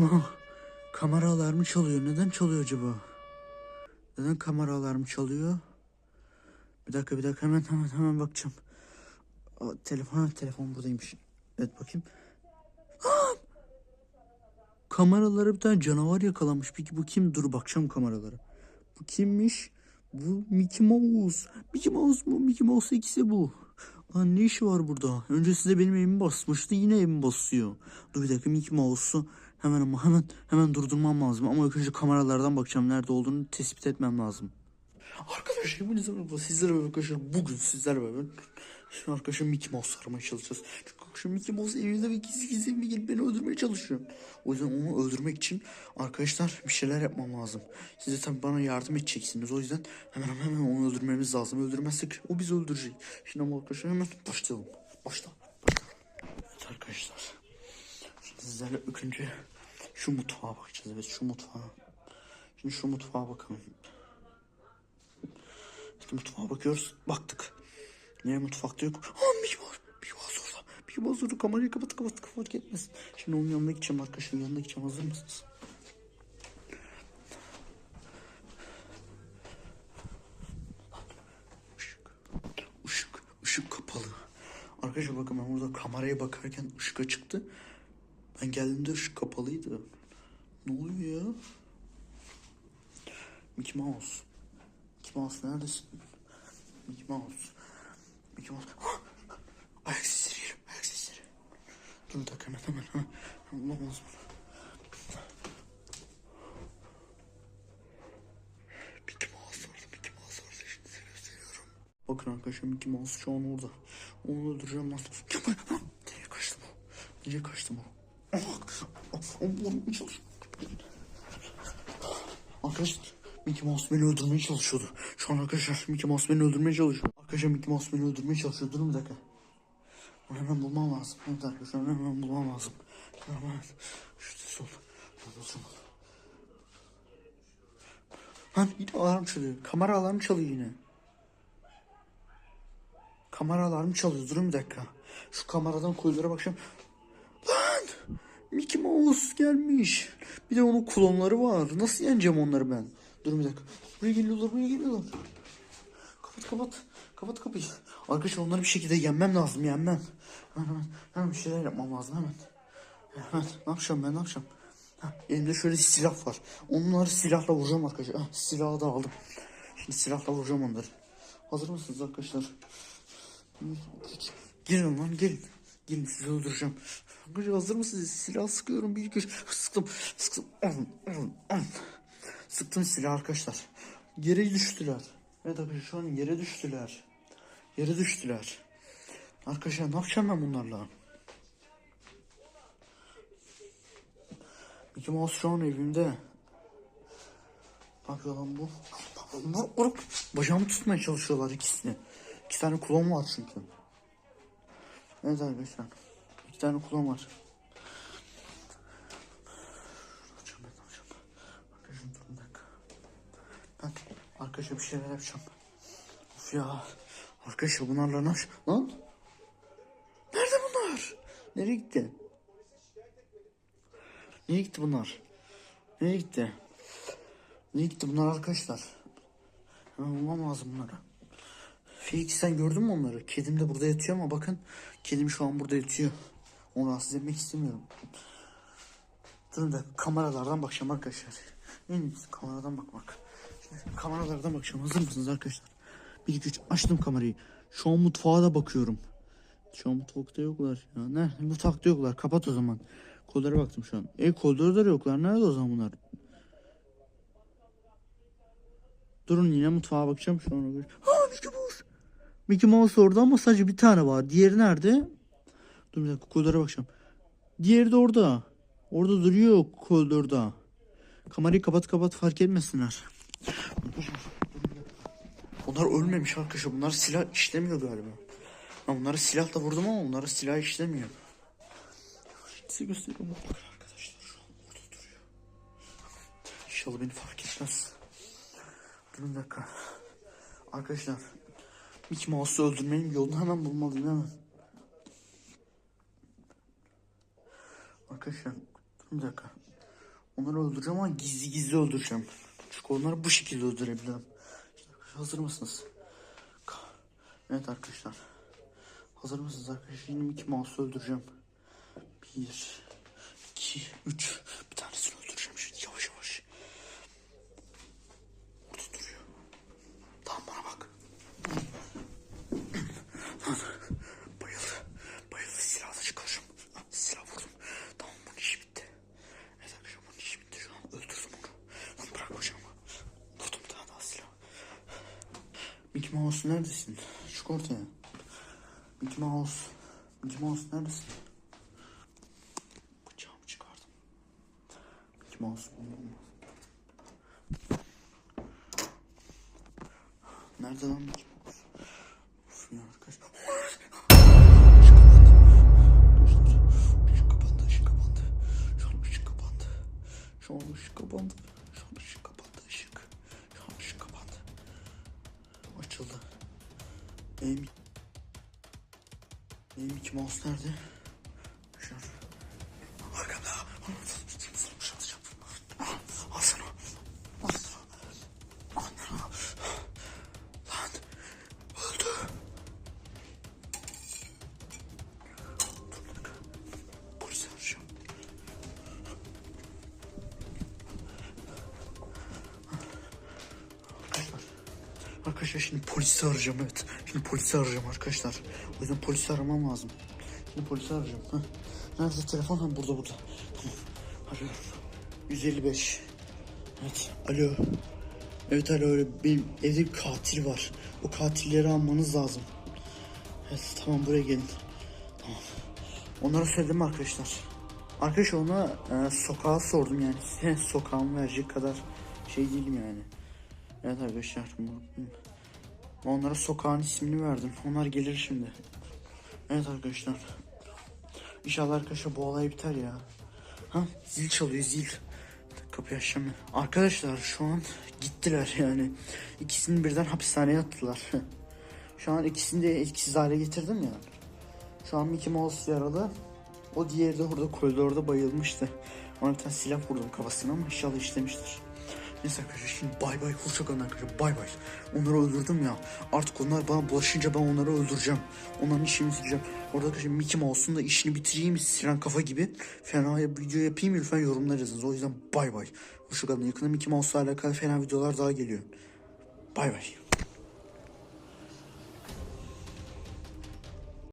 Ah, kamera alarmı çalıyor. Neden çalıyor acaba? Neden kamera alarmı çalıyor? Bir dakika bir dakika hemen hemen hemen bakacağım. Aa, telefon telefon buradaymış. Evet bakayım. Ah! Kameralara bir tane canavar yakalamış. Peki bu kim? Dur bakacağım kameralara. Bu kimmiş? Bu Mickey Mouse. Mickey Mouse mu? Mickey Mouse ikisi bu. Lan ne işi var burada? Önce size benim evimi basmıştı. Yine evimi basıyor. Dur bir dakika Mickey Mouse'u hemen ama hemen hemen durdurmam lazım. Ama ilk önce kameralardan bakacağım. Nerede olduğunu tespit etmem lazım. Arkadaşlar hepinize merhaba. Sizlerle beraber arkadaşlar bugün sizlerle beraber Şimdi arkadaşlar Mickey Mouse aramaya çalışacağız. Çünkü arkadaşlar Mickey Mouse evimde ve gizli gizli evime gelip beni öldürmeye çalışıyor. O yüzden onu öldürmek için arkadaşlar bir şeyler yapmam lazım. Siz de tabii bana yardım edeceksiniz. O yüzden hemen hemen hemen onu öldürmemiz lazım. Öldürmezsek o bizi öldürecek. Şimdi ama arkadaşlar hemen başlayalım. Başla. Başla. Evet arkadaşlar. Şimdi sizlerle önce şu mutfağa bakacağız. Evet şu mutfağa. Şimdi şu mutfağa bakalım. İşte mutfağa bakıyoruz. Baktık. Niye mutfakta yok? Ha Mickey Mouse. Mickey Mouse orada. Mickey Mouse orada. Kamerayı kapat kapat kapat gitmesin. Şimdi onun yanına gideceğim arkadaşlar. Yanına gideceğim. Hazır mısınız? Işık. Işık. Işık kapalı. Arkadaşlar bakın ben burada kameraya bakarken ışık açıktı. Ben geldiğimde ışık kapalıydı. Ne oluyor ya? Mickey Mouse. Mickey Mouse neredesin? Mickey Mouse. Mickey Mouse. Ayak sesleri yerim. Ayak sesleri. Dur bir dakika hemen hemen Bulamaz bunu. Bakın arkadaşlar Mickey Mouse şu an orada. Onu öldüreceğim. Ah! Nereye kaçtı bu? Nereye kaçtı bu? Arkadaşlar Mickey Mouse beni öldürmeye çalışıyordu. Şu an arkadaşlar Mickey Mouse beni öldürmeye çalışıyor. Arkadaşlar Mickey Mouse beni öldürmeye çalışıyor. Durun bir dakika. Onu hemen bulmam lazım. Evet arkadaşlar onu hemen bulmam lazım. Hemen. Şu sol. Bulacağım. Lan yine alarm çalıyor. Kamera alarmı çalıyor yine. Kamera alarmı çalıyor. Durun bir dakika. Şu kameradan koyulara bakacağım. Mickey Mouse gelmiş. Bir de onun klonları var. Nasıl yeneceğim onları ben? Dur bir dakika. Buraya geliyorlar, buraya geliyorlar. Kapat kapat. Kapat kapıyı. Arkadaşlar onları bir şekilde yenmem lazım, yenmem. Hemen hemen, hemen bir şeyler yapmam lazım hemen. Hemen ne yapacağım ben ne yapacağım? Ha, elimde şöyle silah var. Onları silahla vuracağım arkadaşlar. Ha, silahı da aldım. Şimdi silahla vuracağım onları. Hazır mısınız arkadaşlar? Gelin lan gelin. Gelin sizi öldüreceğim. Arkadaşlar hazır mısınız? Silah sıkıyorum. Bir iki. Sıktım. Sıktım. Alın, alın, alın. Sıktım silah arkadaşlar. Yere düştüler. Evet arkadaşlar şu an yere düştüler. Yere düştüler. Arkadaşlar ne yapacağım ben bunlarla? Mickey Mouse şu an evimde. Ne yapıyor bu? Bunlar orup bacağımı tutmaya çalışıyorlar ikisini. İki tane klon var çünkü. Evet arkadaşlar. İki tane klon var. Ben arkadaşlar bir şeyler yapacağım. Of ya. Arkadaşlar bunlarla ne yapacağım? Lan. Nerede bunlar? Nereye gitti? Nereye gitti bunlar? Nereye gitti? Nereye gitti bunlar arkadaşlar? Hemen bulmam lazım bunları. Felix sen gördün mü onları? Kedim de burada yatıyor ama bakın kedim şu an burada yatıyor. Onu rahatsız etmek istemiyorum. Durun da kameralardan bakacağım arkadaşlar. En iyisi kameradan bakmak. Şimdi kameralardan bakacağım. Hazır mısınız arkadaşlar? 1 2 3 açtım kamerayı. Şu an mutfağa da bakıyorum. Şu an mutfakta yoklar ya. Ne? Mutfakta yoklar. Kapat o zaman. Koridora baktım şu an. E koridorda da yoklar. Nerede o zaman bunlar? Durun yine mutfağa bakacağım şu an. Mickey Mouse. Orada ama sadece bir tane var. Diğeri nerede? Dur bir dakika koridora bakacağım. Diğeri de orada. Orada duruyor koridorda. Kamerayı kapat kapat fark etmesinler. Bunlar ölmemiş arkadaşlar. Bunlar silah işlemiyor galiba. Ben bunları silahla vurdum ama onlara silah işlemiyor. Size gösteriyorum. Arkadaşlar şu an orada duruyor. İnşallah beni fark etmez. Durun dakika. Arkadaşlar. Mickey Mouse'u öldürmenin yolunu hemen bulmalıyım hemen. Arkadaşlar. Durun bir dakika. Onları öldüreceğim ama gizli gizli öldüreceğim. Çünkü onları bu şekilde öldürebilirim. Hazır mısınız? Evet arkadaşlar. Hazır mısınız arkadaşlar? Şimdi Mickey Mouse'u öldüreceğim. Bir, iki, üç. Bir tanesini öldüreceğim şimdi yavaş yavaş. Orada duruyor. Tamam bana bak. Lan bayıldı. Bayıldı silahla çıkaracağım. Ah, Silah vurdum. Tamam bunun işi bitti. Evet arkadaşlar bunun işi bitti şu an. Öldürdüm onu. Lan bırak hocam. Vurdum tane daha silah. Mickey Mouse neredesin? Çık ortaya. Mickey Mouse. Mickey Mouse neredesin? Bıçağımı çıkardım. Mickey Mouse. Nerede lan Mickey Benim Mickey Mouse nerede? Arkadaşlar şimdi polisi arayacağım evet. Şimdi polisi arayacağım arkadaşlar. O yüzden polisi aramam lazım. Şimdi polisi arayacağım. Heh. Nerede telefon? Ha burada burada. Arıyorum. 155. Evet. Alo. Evet alo öyle benim evde bir katil var. O katilleri almanız lazım. Evet tamam buraya gelin. Tamam. Onlara söyledim arkadaşlar? Arkadaş ona e, sokağa sordum yani. Size sokağımı verecek kadar şey değilim yani. Evet arkadaşlar. Onlara sokağın ismini verdim. Onlar gelir şimdi. Evet arkadaşlar. İnşallah arkadaşlar bu olay biter ya. Ha zil çalıyor zil. Kapıyı açacağım. Arkadaşlar şu an gittiler yani. İkisini birden hapishaneye attılar. şu an ikisini de etkisiz hale getirdim ya. Şu an Mickey Mouse yaralı. O diğeri de orada koridorda bayılmıştı. Ona bir tane silah vurdum kafasına ama inşallah işlemiştir. Neyse arkadaşlar şimdi bay bay hoşçakalın arkadaşlar bay bay. Onları öldürdüm ya. Artık onlar bana bulaşınca ben onları öldüreceğim. Onların işini bitireceğim. Orada arkadaşlar Mickey Mouse'un da işini bitireyim siren kafa gibi. Fena video yapayım lütfen yorumlar yazınız. O yüzden bay bay. Hoşçakalın. Yakında Mickey Mouse'la alakalı fena videolar daha geliyor. Bay bay.